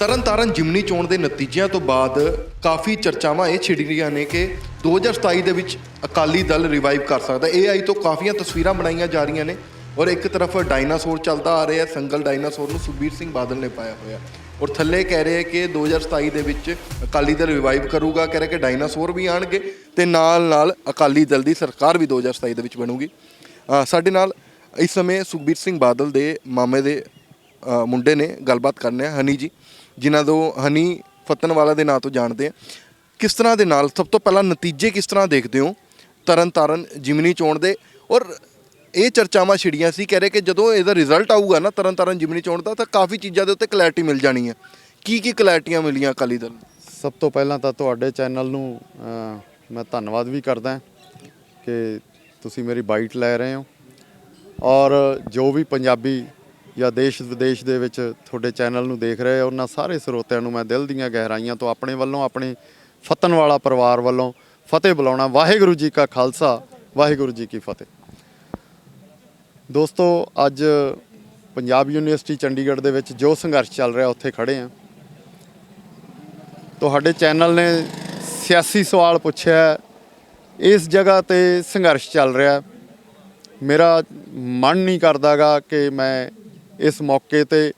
ਤਰਨਤਾਰਨ ਜਿਮਨੀ ਚੋਣ ਦੇ ਨਤੀਜਿਆਂ ਤੋਂ ਬਾਅਦ ਕਾਫੀ ਚਰਚਾਵਾਂ ਇਹ ਛਿੜ ਰਹੀਆਂ ਨੇ ਕਿ 2027 ਦੇ ਵਿੱਚ ਅਕਾਲੀ ਦਲ ਰਿਵਾਈਵ ਕਰ ਸਕਦਾ AI ਤੋਂ ਕਾਫੀਆਂ ਤਸਵੀਰਾਂ ਬਣਾਈਆਂ ਜਾ ਰਹੀਆਂ ਨੇ ਔਰ ਇੱਕ ਤਰਫ ਡਾਇਨਾਸੌਰ ਚੱਲਦਾ ਆ ਰਿਹਾ ਸੰਗਲ ਡਾਇਨਾਸੌਰ ਨੂੰ ਸੁਖਬੀਰ ਸਿੰਘ ਬਾਦਲ ਨੇ ਪਾਇਆ ਹੋਇਆ ਔਰ ਥੱਲੇ ਕਹਿ ਰਹੇ ਕਿ 2027 ਦੇ ਵਿੱਚ ਅਕਾਲੀ ਦਲ ਰਿਵਾਈਵ ਕਰੂਗਾ, ਕਹਿ ਰਹੇ ਕਿ ਡਾਇਨਾਸੌਰ ਵੀ ਆਣਗੇ ਤੇ ਨਾਲ ਨਾਲ ਅਕਾਲੀ ਦਲ ਦੀ ਸਰਕਾਰ ਵੀ 2027 ਦੇ ਵਿੱਚ ਬਣੂਗੀ। ਸਾਡੇ ਨਾਲ ਇਸ ਸਮੇਂ ਸੁਖਬੀਰ ਸਿੰਘ ਬਾਦਲ ਦੇ ਮਾਮੇ ਦੇ ਮੁੰਡੇ ਨੇ ਗੱਲਬਾਤ ਕਰਨੇ ਆ। ਹਨੀ ਜੀ। ਜਿਨ੍ਹਾਂ ਤੋਂ ਹਨੀ ਫਤਨ ਵਾਲਾ ਦੇ ਨਾਂ ਤੋਂ ਜਾਣਦੇ ਆ। ਕਿਸ ਤਰ੍ਹਾਂ ਦੇ ਨਾਲ, ਸਭ ਤੋਂ ਪਹਿਲਾਂ ਨਤੀਜੇ ਕਿਸ ਤਰ੍ਹਾਂ ਦੇਖਦੇ ਹੋ? ਤਰਨ ਤਾਰਨ ਜਿਮਨੀ ਚੋਣ ਦੇ। ਔਰ ਇਹ ਚਰਚਾਵਾਂ ਛਿੜੀਆਂ ਸੀ, ਕਹਿ ਰਹੇ ਕਿ ਜਦੋਂ ਇਹਦਾ ਰਿਜ਼ਲਟ ਆਊਗਾ ਨਾ ਤਰਨ ਤਾਰਨ ਜਿਮਨੀ ਚੋਣ ਦਾ, ਤਾਂ ਕਾਫੀ ਚੀਜ਼ਾਂ ਦੇ ਉੱਤੇ ਕਲੈਰਿਟੀ ਮਿਲ ਜਾਣੀ ਹੈ ਕੀ ਕੀ ਕਲੈਰਿਟੀਆਂ ਮਿਲੀਆਂ ਅਕਾਲੀ ਦਲ ਸਭ ਤੋਂ ਪਹਿਲਾਂ ਤਾਂ ਤੁਹਾਡੇ ਚੈਨਲ ਨੂੰ ਮੈਂ ਧੰਨਵਾਦ ਵੀ ਕਰਦਾ ਕਿ ਤੁਸੀਂ ਮੇਰੀ ਬਾਈਟ ਲੈ ਰਹੇ ਹੋ। ਔਰ ਜੋ ਵੀ ਪੰਜਾਬੀ ਜਾਂ ਦੇਸ਼ ਵਿਦੇਸ਼ ਦੇ ਵਿੱਚ ਤੁਹਾਡੇ ਚੈਨਲ ਨੂੰ ਦੇਖ ਰਹੇ ਹੋ ਉਹਨਾਂ ਸਾਰੇ ਸਰੋਤਿਆਂ ਨੂੰ ਮੈਂ ਦਿਲ ਦੀਆਂ ਗਹਿਰਾਈਆਂ ਤੋਂ ਆਪਣੇ ਵੱਲੋਂ, ਆਪਣੇ ਫਤਨਵਾਲਾ ਪਰਿਵਾਰ ਵੱਲੋਂ ਫਤਿਹ ਬੁਲਾਉਣਾ। ਵਾਹਿਗੁਰੂ ਜੀ ਕਾ ਖਾਲਸਾ, ਵਾਹਿਗੁਰੂ ਜੀ ਕੀ ਫਤਿਹ। ਦੋਸਤੋ, ਅੱਜ ਪੰਜਾਬ ਯੂਨੀਵਰਸਿਟੀ ਚੰਡੀਗੜ੍ਹ ਦੇ ਵਿੱਚ ਜੋ ਸੰਘਰਸ਼ ਚੱਲ ਰਿਹਾ, ਉੱਥੇ ਖੜੇ ਆ। ਤੁਹਾਡੇ ਚੈਨਲ ਨੇ ਸਿਆਸੀ ਸਵਾਲ ਪੁੱਛਿਆ ਇਸ ਜਗ੍ਹਾ ਤੇ ਸੰਘਰਸ਼ ਚੱਲ ਰਿਹਾ ਮੇਰਾ ਮਨ ਨਹੀਂ ਕਰਦਾਗਾ ਕਿ ਮੈਂ ਇਸ ਮੌਕੇ ਤੇ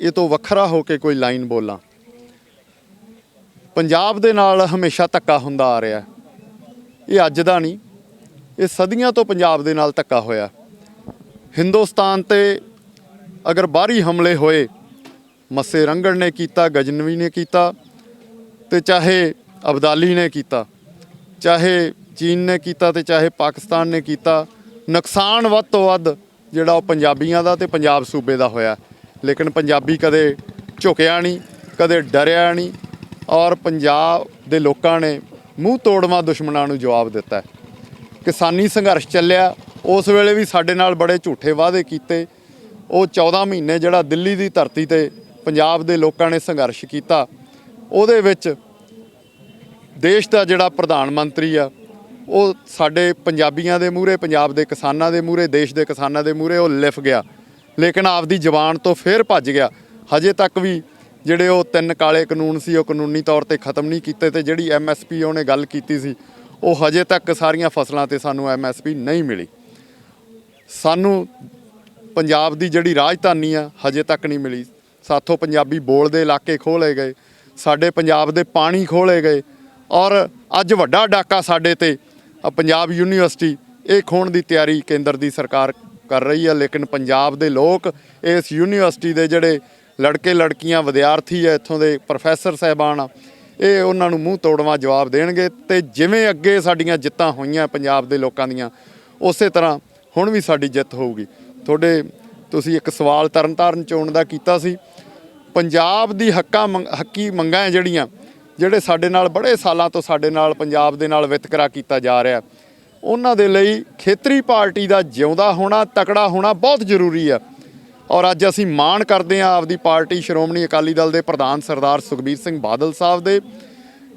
ਇਹ ਤੋਂ ਵੱਖਰਾ ਹੋ ਕੇ ਕੋਈ ਲਾਈਨ ਬੋਲਾਂ। ਪੰਜਾਬ ਦੇ ਨਾਲ ਹਮੇਸ਼ਾ ਧੱਕਾ ਹੁੰਦਾ ਆ ਰਿਹਾ। ਇਹ ਅੱਜ ਦਾ ਨਹੀਂ, ਇਹ ਸਦੀਆਂ ਤੋਂ ਪੰਜਾਬ ਦੇ ਨਾਲ ਧੱਕਾ ਹੋਇਆ। ਹਿੰਦੁਸਤਾਨ ਤੇ ਅਗਰ ਬਾਹਰੀ ਹਮਲੇ ਹੋਏ, ਮੱਸੇ ਰੰਗੜ ਨੇ ਕੀਤਾ, ਗਜਨਵੀ ਨੇ ਕੀਤਾ ਤੇ ਚਾਹੇ ਅਬਦਾਲੀ ਨੇ ਕੀਤਾ, ਚਾਹੇ ਚੀਨ ਨੇ ਕੀਤਾ ਤੇ ਚਾਹੇ ਪਾਕਿਸਤਾਨ ਨੇ ਕੀਤਾ, ਨੁਕਸਾਨ ਵੱਧ ਤੋਂ ਵੱਧ ਜਿਹੜਾ ਉਹ ਪੰਜਾਬੀਆਂ ਦਾ ਤੇ ਪੰਜਾਬ ਸੂਬੇ ਦਾ ਹੋਇਆ। ਲੇਕਿਨ ਪੰਜਾਬੀ ਕਦੇ ਝੁਕਿਆ ਨਹੀਂ, ਕਦੇ ਡਰਿਆ ਨਹੀਂ ਔਰ ਪੰਜਾਬ ਦੇ ਲੋਕਾਂ ਨੇ ਮੂੰਹ ਤੋੜਵਾ ਦੁਸ਼ਮਣਾਂ ਨੂੰ ਜਵਾਬ ਦਿੱਤਾ। ਕਿਸਾਨੀ ਸੰਘਰਸ਼ ਚੱਲਿਆ। ਉਸ ਵੇਲੇ ਵੀ ਸਾਡੇ ਨਾਲ ਬੜੇ ਝੂਠੇ ਵਾਅਦੇ ਕੀਤੇ। ਉਹ 14 ਮਹੀਨੇ ਜਿਹੜਾ ਦਿੱਲੀ ਦੀ ਧਰਤੀ ਤੇ ਪੰਜਾਬ ਦੇ ਲੋਕਾਂ ਨੇ ਸੰਘਰਸ਼ ਕੀਤਾ। ਉਹਦੇ ਵਿੱਚ ਦੇਸ਼ ਦਾ ਜਿਹੜਾ ਪ੍ਰਧਾਨ ਮੰਤਰੀ ਆ ਉਹ ਸਾਡੇ ਪੰਜਾਬੀਆਂ ਦੇ ਮੂਹਰੇ, ਪੰਜਾਬ ਦੇ ਕਿਸਾਨਾਂ ਦੇ ਮੂਹਰੇ, ਦੇਸ਼ ਦੇ ਕਿਸਾਨਾਂ ਦੇ ਮੂਹਰੇ ਉਹ ਲਿਫ ਗਿਆ। ਲੇਕਿਨ ਆਪਦੀ ਜ਼ਬਾਨ ਤੋਂ ਫੇਰ ਭੱਜ ਗਿਆ। ਹਜੇ ਤੱਕ ਵੀ ਜਿਹੜੇ ਉਹ ਤਿੰਨ ਕਾਲੇ ਕਾਨੂੰਨ ਸੀ, ਉਹ ਕਾਨੂੰਨੀ ਤੌਰ ਤੇ ਖਤਮ ਨਹੀਂ ਕੀਤੇ ਤੇ ਜਿਹੜੀ ਐਮਐਸਪੀ ਉਹਨੇ ਗੱਲ ਕੀਤੀ ਸੀ, ਉਹ ਹਜੇ ਤੱਕ ਸਾਰੀਆਂ ਫਸਲਾਂ ਤੇ ਸਾਨੂੰ ਐਮਐਸਪੀ ਨਹੀਂ ਮਿਲੀ। ਸਾਨੂੰ ਪੰਜਾਬ ਦੀ ਜਿਹੜੀ ਰਾਜਧਾਨੀ ਆ, ਹਜੇ ਤੱਕ ਨਹੀਂ ਮਿਲੀ। ਸਾਥੋਂ ਪੰਜਾਬੀ ਬੋਲਦੇ ਇਲਾਕੇ ਖੋਲੇ ਗਏ, ਸਾਡੇ ਪੰਜਾਬ ਦੇ ਪਾਣੀ ਖੋਲੇ ਗਏ ਔਰ ਅੱਜ ਵੱਡਾ ਡਾਕਾ ਸਾਡੇ ਤੇ ਪੰਜਾਬ ਯੂਨੀਵਰਸਿਟੀ ਇਹ ਖੋਣ ਦੀ ਤਿਆਰੀ ਕੇਂਦਰ ਦੀ ਸਰਕਾਰ ਕਰ ਰਹੀ ਹੈ, ਲੇਕਿਨ ਪੰਜਾਬ ਦੇ ਲੋਕ ਇਸ ਯੂਨੀਵਰਸਿਟੀ ਦੇ ਜਿਹੜੇ ਲੜਕੇ ਲੜਕੀਆਂ ਵਿਦਿਆਰਥੀ ਹੈ, ਇੱਥੋਂ ਦੇ ਪ੍ਰੋਫੈਸਰ ਸਾਹਿਬਾਨ ਆ ਇਹ ਉਹਨਾਂ ਨੂੰ ਮੂੰਹ ਤੋੜਵਾ ਜਵਾਬ ਦੇਣਗੇ ਤੇ ਜਿਵੇਂ ਅੱਗੇ ਸਾਡੀਆਂ ਜਿੱਤਾਂ ਹੋਈਆਂ ਪੰਜਾਬ ਦੇ ਲੋਕਾਂ ਦੀਆਂ, ਉਸੇ ਤਰ੍ਹਾਂ ਹੁਣ ਵੀ ਸਾਡੀ ਜਿੱਤ ਹੋਊਗੀ। ਤੁਹਾਡੇ, ਤੁਸੀਂ ਇੱਕ ਸਵਾਲ ਤਰਨਤਾਰਨ ਚੋਣ ਦਾ ਕੀਤਾ ਸੀ। ਪੰਜਾਬ ਦੀ ਹੱਕਾਂ ਮੰਗ- ਹੱਕੀ ਮੰਗਾਂ ਹੈ ਜਿਹੜੀਆਂ ਜਿਹੜੇ ਸਾਡੇ ਨਾਲ ਬੜੇ ਸਾਲਾਂ ਤੋਂ ਸਾਡੇ ਨਾਲ ਪੰਜਾਬ ਦੇ ਨਾਲ ਵਿਤਕਰਾ ਕੀਤਾ ਜਾ ਰਿਹਾ। ਉਹਨਾਂ ਦੇ ਲਈ ਖੇਤਰੀ ਪਾਰਟੀ ਦਾ ਜਿਉਂਦਾ ਹੋਣਾ, ਤਕੜਾ ਹੋਣਾ ਬਹੁਤ ਜ਼ਰੂਰੀ ਆ ਔਰ ਅੱਜ ਅਸੀਂ ਮਾਣ ਕਰਦੇ ਹਾਂ ਆਪਦੀ ਪਾਰਟੀ ਸ਼੍ਰੋਮਣੀ ਅਕਾਲੀ ਦਲ ਦੇ ਪ੍ਰਧਾਨ ਸਰਦਾਰ ਸੁਖਬੀਰ ਸਿੰਘ ਬਾਦਲ ਸਾਹਿਬ ਦੇ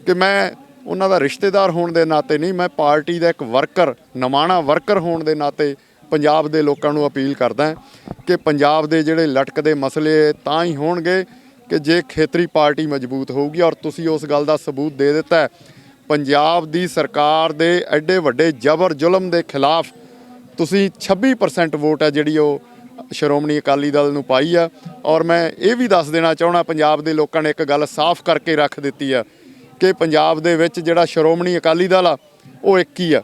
ਕਿ ਮੈਂ ਉਹਨਾਂ ਦਾ ਰਿਸ਼ਤੇਦਾਰ ਹੋਣ ਦੇ ਨਾਤੇ ਨਹੀਂ, ਮੈਂ ਪਾਰਟੀ ਦਾ ਇੱਕ ਵਰਕਰ, ਨਮਾਣਾ ਵਰਕਰ ਹੋਣ ਦੇ ਨਾਤੇ ਪੰਜਾਬ ਦੇ ਲੋਕਾਂ ਨੂੰ ਅਪੀਲ ਕਰਦਾ ਕਿ ਪੰਜਾਬ ਦੇ ਜਿਹੜੇ ਲਟਕਦੇ ਮਸਲੇ ਤਾਂ ਹੀ ਹੋਣਗੇ ਕਿ ਜੇ ਖੇਤਰੀ ਪਾਰਟੀ ਮਜ਼ਬੂਤ ਹੋਊਗੀ ਔਰ ਤੁਸੀਂ ਉਸ ਗੱਲ ਦਾ ਸਬੂਤ ਦੇ ਦਿੱਤਾ ਪੰਜਾਬ ਦੀ ਸਰਕਾਰ ਦੇ ਐਡੇ ਵੱਡੇ ਜ਼ਬਰ ਜ਼ੁਲਮ ਦੇ ਖਿਲਾਫ ਤੁਸੀਂ 26% ਵੋਟ ਹੈ ਜਿਹੜੀ ਉਹ ਸ਼੍ਰੋਮਣੀ ਅਕਾਲੀ ਦਲ ਨੂੰ ਪਾਈ ਆ। ਔਰ ਮੈਂ ਇਹ ਵੀ ਦੱਸ ਦੇਣਾ ਚਾਹਣਾ ਪੰਜਾਬ ਦੇ ਲੋਕਾਂ ਨੇ ਇੱਕ ਗੱਲ ਸਾਫ਼ ਕਰਕੇ ਰੱਖ ਦਿੱਤੀ ਆ ਕਿ ਪੰਜਾਬ ਦੇ ਵਿੱਚ ਜਿਹੜਾ ਸ਼੍ਰੋਮਣੀ ਅਕਾਲੀ ਦਲ ਆ, ਉਹ ਇੱਕ ਹੀ ਆ।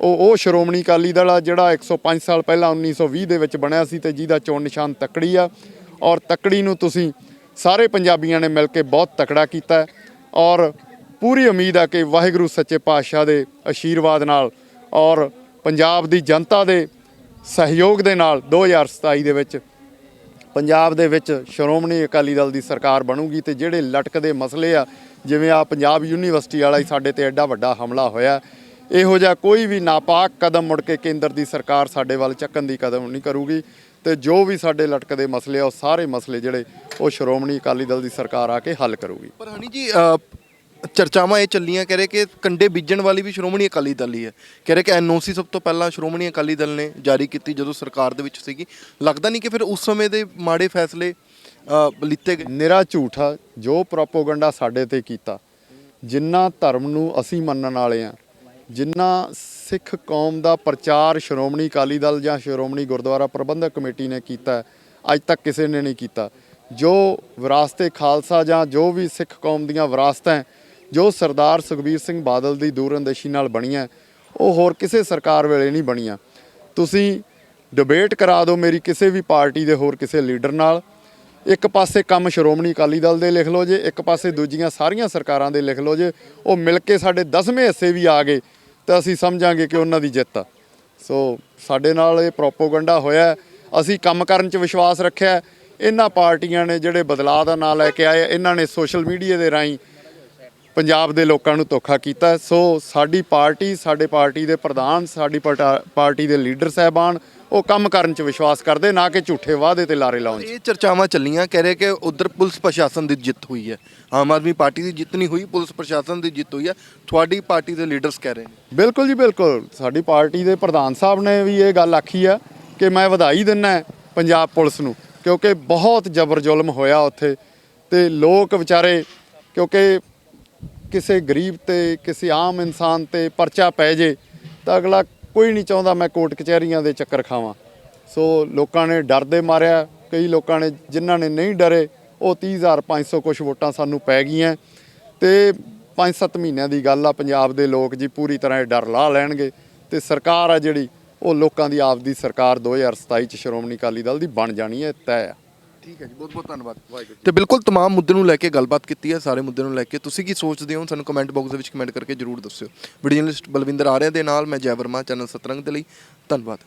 ਉਹ ਉਹ ਸ਼੍ਰੋਮਣੀ ਅਕਾਲੀ ਦਲ ਆ ਜਿਹੜਾ 105 ਸਾਲ ਪਹਿਲਾਂ 1920 ਦੇ ਵਿੱਚ ਬਣਿਆ ਸੀ ਤੇ ਜਿਹਦਾ ਚੋਣ ਨਿਸ਼ਾਨ ਤੱਕੜੀ ਆ। ਔਰ ਤੱਕੜੀ ਨੂੰ ਤੁਸੀਂ ਸਾਰੇ ਪੰਜਾਬੀਆਂ ਨੇ ਮਿਲ ਕੇ ਬਹੁਤ ਤਕੜਾ ਕੀਤਾ ਔਰ ਪੂਰੀ ਉਮੀਦ ਆ ਕਿ ਵਾਹਿਗੁਰੂ ਸੱਚੇ ਪਾਤਸ਼ਾਹ ਦੇ ਆਸ਼ੀਰਵਾਦ ਨਾਲ ਔਰ ਪੰਜਾਬ ਦੀ ਜਨਤਾ ਦੇ ਸਹਿਯੋਗ ਦੇ ਨਾਲ 2027 ਦੇ ਵਿੱਚ ਪੰਜਾਬ ਦੇ ਵਿੱਚ ਸ਼੍ਰੋਮਣੀ ਅਕਾਲੀ ਦਲ ਦੀ ਸਰਕਾਰ ਬਣੂਗੀ ਤੇ ਜਿਹੜੇ ਲਟਕਦੇ ਮਸਲੇ ਆ, ਜਿਵੇਂ ਆ ਪੰਜਾਬ ਯੂਨੀਵਰਸਿਟੀ ਵਾਲਾ ਹੀ ਸਾਡੇ ਤੇ ਐਡਾ ਵੱਡਾ ਹਮਲਾ ਹੋਇਆ, ਇਹੋ ਜਿਹਾ ਕੋਈ ਵੀ ਨਾਪਾਕ ਕਦਮ ਮੁੜ ਕੇ ਕੇਂਦਰ ਦੀ ਸਰਕਾਰ ਸਾਡੇ ਵੱਲ ਚੱਕਣ ਦੀ ਕਦਮ ਨਹੀਂ ਕਰੂਗੀ। ਤੇ ਜੋ ਵੀ ਸਾਡੇ ਲਟਕਦੇ ਮਸਲੇ ਆ ਉਹ ਸਾਰੇ ਮਸਲੇ ਜਿਹੜੇ ਉਹ ਸ਼੍ਰੋਮਣੀ ਅਕਾਲੀ ਦਲ ਦੀ ਸਰਕਾਰ ਆ ਕੇ ਹੱਲ ਕਰੂਗੀ। ਪਰ ਹਨੀ ਜੀ ਚਰਚਾਵਾਂ ਇਹ ਚੱਲੀਆਂ ਕਹਿ ਰਹੇ ਕਿ ਕੰਡੇ ਬੀਜਣ ਵਾਲੀ ਵੀ ਸ਼੍ਰੋਮਣੀ ਅਕਾਲੀ ਦਲ ਹੀ ਹੈ। ਕਹਿ ਰਹੇ ਕਿ ਐਨਓਸੀ ਸਭ ਤੋਂ ਪਹਿਲਾਂ ਸ਼੍ਰੋਮਣੀ ਅਕਾਲੀ ਦਲ ਨੇ ਜਾਰੀ ਕੀਤੀ ਜਦੋਂ ਸਰਕਾਰ ਦੇ ਵਿੱਚ ਸੀਗੀ। ਲੱਗਦਾ ਨਹੀਂ ਕਿ ਫਿਰ ਉਸ ਸਮੇਂ ਦੇ ਮਾੜੇ ਫੈਸਲੇ ਲਿੱਤੇ ਗਏ। ਨਿਰਾ ਝੂਠ ਜੋ ਪ੍ਰੋਪੋਗੰਡਾ ਸਾਡੇ ਤੇ ਕੀਤਾ ਜਿੰਨਾ ਧਰਮ ਨੂੰ ਅਸੀਂ ਮੰਨਣ ਵਾਲੇ ਆ ਜਿੰਨਾ ਸਿੱਖ ਕੌਮ ਦਾ ਪ੍ਰਚਾਰ ਸ਼੍ਰੋਮਣੀ ਅਕਾਲੀ ਦਲ ਜਾਂ ਸ਼੍ਰੋਮਣੀ ਗੁਰਦੁਆਰਾ ਪ੍ਰਬੰਧਕ ਕਮੇਟੀ ਨੇ ਕੀਤਾ ਅੱਜ ਤੱਕ ਕਿਸੇ ਨੇ ਨਹੀਂ ਕੀਤਾ। ਜੋ ਵਿਰਾਸਤੇ ਖਾਲਸਾ ਜਾਂ ਜੋ ਵੀ ਸਿੱਖ ਕੌਮ ਦੀਆਂ ਵਿਰਾਸਤਾਂ ਜੋ ਸਰਦਾਰ ਸੁਖਬੀਰ ਸਿੰਘ ਬਾਦਲ ਦੀ ਦੂਰਅੰਦੇਸ਼ੀ ਨਾਲ ਬਣੀਆਂ ਉਹ ਹੋਰ ਕਿਸੇ ਸਰਕਾਰ ਵੇਲੇ ਨਹੀਂ ਬਣੀਆਂ। ਤੁਸੀਂ ਡਿਬੇਟ ਕਰਾ ਦਿਓ ਮੇਰੀ ਕਿਸੇ ਵੀ ਪਾਰਟੀ ਦੇ ਹੋਰ ਕਿਸੇ ਲੀਡਰ ਨਾਲ। ਇੱਕ ਪਾਸੇ ਕੰਮ ਸ਼੍ਰੋਮਣੀ ਅਕਾਲੀ ਦਲ ਦੇ ਲਿਖ ਲਓ ਜੇ, ਇੱਕ ਪਾਸੇ ਦੂਜੀਆਂ ਸਾਰੀਆਂ ਸਰਕਾਰਾਂ ਦੇ ਲਿਖ ਲਓ ਜੇ, ਉਹ ਮਿਲ ਕੇ ਸਾਡੇ 10ਵੇਂ ਹਿੱਸੇ ਵੀ ਆ ਗਏ, ਤਾਂ ਅਸੀਂ ਸਮਝਾਂਗੇ ਕਿ ਉਹਨਾਂ ਦੀ ਜਿੱਤ ਆ। ਸੋ ਸਾਡੇ ਨਾਲ ਇਹ ਪ੍ਰੋਪੋਗੰਡਾ ਹੋਇਆ, ਅਸੀਂ ਕੰਮ ਕਰਨ 'ਚ ਵਿਸ਼ਵਾਸ ਰੱਖਿਆ, ਇਹਨਾਂ ਪਾਰਟੀਆਂ ਨੇ ਜਿਹੜੇ ਬਦਲਾਅ ਦਾ ਨਾਂ ਲੈ ਕੇ ਆਏ ਇਹਨਾਂ ਨੇ ਸੋਸ਼ਲ ਮੀਡੀਆ ਦੇ ਰਾਹੀਂ ਪੰਜਾਬ ਦੇ ਲੋਕਾਂ ਨੂੰ ਧੋਖਾ ਕੀਤਾ। ਸੋ ਸਾਡੀ ਪਾਰਟੀ ਸਾਡੇ ਪਾਰਟੀ ਦੇ ਪ੍ਰਧਾਨ ਸਾਡੀ ਪਾਰਟਾ- ਪਾਰਟੀ ਦੇ ਲੀਡਰ ਸਾਹਿਬਾਨ ਉਹ ਕੰਮ ਕਰਨ 'ਚ ਵਿਸ਼ਵਾਸ ਕਰਦੇ ਨਾ ਕਿ ਝੂਠੇ ਵਾਅਦੇ ਤੇ ਲਾਰੇ ਲਾਉਣ 'ਚ। ਇਹ ਚਰਚਾਵਾਂ ਚੱਲੀਆਂ ਕਹਿ ਰਹੇ ਕਿ ਉਧਰ ਪੁਲਿਸ ਪ੍ਰਸ਼ਾਸਨ ਦੀ ਜਿੱਤ ਹੋਈ ਹੈ। ਆਮ ਆਦਮੀ ਪਾਰਟੀ ਦੀ ਜਿੱਤ ਨਹੀਂ ਹੋਈ ਪੁਲਿਸ ਪ੍ਰਸ਼ਾਸਨ ਦੀ ਜਿੱਤ ਹੋਈ ਹੈ। ਤੁਹਾਡੀ ਪਾਰਟੀ ਦੇ ਲੀਡਰਸ ਕਹਿ ਰਹੇ ਨੇ। ਬਿਲਕੁਲ ਜੀ ਬਿਲਕੁਲ। ਸਾਡੀ ਪਾਰਟੀ ਦੇ ਪ੍ਰਧਾਨ ਸਾਹਿਬ ਨੇ ਵੀ ਇਹ ਗੱਲ ਆਖੀ ਆ ਕਿ ਮੈਂ ਵਧਾਈ ਦਿੰਨਾ ਪੰਜਾਬ ਪੁਲਿਸ ਨੂੰ ਕਿਉਂਕਿ ਬਹੁਤ ਜ਼ਬਰ ਜ਼ੁਲਮ ਹੋਇਆ ਉੱਥੇ। ਤੇ ਲੋਕ ਵਿਚਾਰੇ ਕਿਉਂਕਿ ਕਿਸੇ ਗਰੀਬ ਤੇ, ਕਿਸੇ ਆਮ ਇਨਸਾਨ ਤੇ ਪਰਚਾ ਪੈ ਜੇ, ਤਾਂ ਅਗਲਾ ਕੋਈ ਨਹੀਂ ਚਾਹੁੰਦਾ ਮੈਂ ਕੋਰਟ ਕਚਹਿਰੀਆਂ ਦੇ ਚੱਕਰ ਖਾਵਾਂ। ਸੋ ਲੋਕਾਂ ਨੇ ਡਰਦੇ ਮਾਰਿਆ। ਕਈ ਲੋਕਾਂ ਨੇ ਜਿਨ੍ਹਾਂ ਨੇ ਨਹੀਂ ਡਰੇ, ਉਹ 30500 ਕੁਝ ਵੋਟਾਂ ਸਾਨੂੰ ਪੈ ਗਈਆਂ। ਤੇ 5-7 ਮਹੀਨਿਆਂ ਦੀ ਗੱਲ ਆ, ਪੰਜਾਬ ਦੇ ਲੋਕ ਜੀ ਪੂਰੀ ਤਰ੍ਹਾਂ ਇਹ ਡਰ ਲਾ ਲੈਣਗੇ। ਤੇ ਸਰਕਾਰ ਆ ਜਿਹੜੀ, ਉਹ ਲੋਕਾਂ ਦੀ ਆਪਦੀ ਸਰਕਾਰ 2027 ਚ ਸ਼੍ਰੋਮਣੀ ਅਕਾਲੀ ਦਲ ਦੀ ਬਣ ਜਾਣੀ ਹੈ, ਇਹ ਤੈਅ ਆ। ਠੀਕ ਹੈ ਜੀ ਬਹੁਤ ਬਹੁਤ ਧੰਨਵਾਦ ਵਾਹਿਗੁਰੂ ਤੇ ਬਿਲਕੁਲ तमाम ਮੁੱਦੇ ਨੂੰ ਲੈ ਕੇ ਗੱਲਬਾਤ ਕੀਤੀ ਹੈ ਸਾਰੇ ਮੁੱਦੇ ਨੂੰ ਲੈ ਕੇ ਤੁਸੀਂ ਕੀ ਸੋਚਦੇ ਹੋ ਸਾਨੂੰ ਕਮੈਂਟ ਬਾਕਸ ਦੇ ਵਿੱਚ ਕਮੈਂਟ ਕਰਕੇ ਜਰੂਰ ਦੱਸਿਓ ਵੀਡੀਓ ਜਰਨਲਿਸਟ ਬਲਵਿੰਦਰ ਆਰਿਆ ਦੇ ਨਾਲ ਮੈਂ ਜੈ ਵਰਮਾ ਚੈਨਲ ਸਤਰੰਗ ਦੇ ਲਈ ਧੰਨਵਾਦ